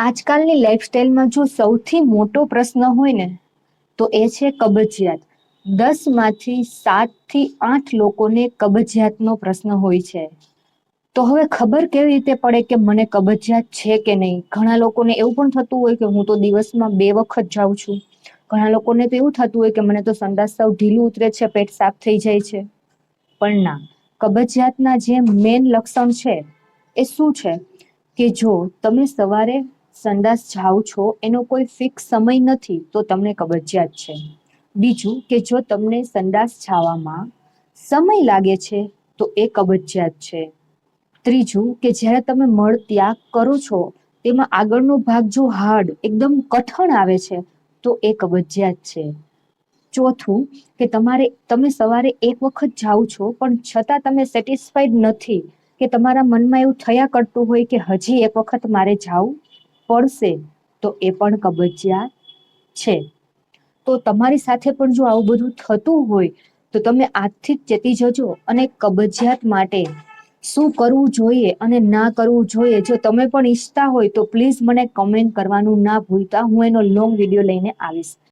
આજકાલની લાઈફસ્ટાઈલમાં જો સૌથી મોટો પ્રશ્ન હોય ને, તો એ છે કબજિયાત. દસમાંથી સાતથી આઠ લોકોને કબજિયાતનો પ્રશ્ન હોય છે. તો હવે ખબર કેવી રીતે પડે કે મને કબજિયાત છે કે નહીં? ઘણા લોકોને એવું પણ થતું હોય કે હું તો દિવસમાં બે વખત જાઉં છું. ઘણા લોકોને તો એવું થતું હોય કે મને તો સંડાસ સાવ ઢીલું ઉતરે છે, પેટ સાફ થઈ જાય છે. પણ ના, કબજિયાતના જે મેઇન લક્ષણ છે, એ શું છે? કે જો તમે સવારે સંડાસ જાઓ છો, એનો કોઈ ફિક્સ સમય નથી, તો તમને કબજિયાત છે. બીજું કે જો તમને સંદાસ જાવામાં સમય લાગે છે, તો એ કબજિયાત છે. ત્રીજું કે જ્યારે તમે મળ ત્યાગ કરો છો, તેમાં આગળનો ભાગ જો હાર્ડ, એકદમ કઠણ આવે છે, તો એ કબજિયાત છે. ચોથું કે તમારે, તમે સવારે એક વખત જાઓ છો, પણ છતાં તમે સેટિસ્ફાઈડ નથી, કે તમારા મનમાં એવું થયા કરતું હોય કે હજી એક વખત મારે જાવું? પડશે, તો એ પણ કબજિયાત છે. તો તમારી સાથે પણ જો આવું બધું થતું હોય, તો તમે આજથી જ ચેતી જજો અને કબજિયાત માટે. શું કરવું જોઈએ અને ના કરવું જોઈએ? જો તમે પણ ઈચ્છતા હોય, તો પ્લીઝ મને કમેન્ટ કરવાનું ના ભૂલતા. હું એનો લોંગ વીડિયો લઈને આવીશ.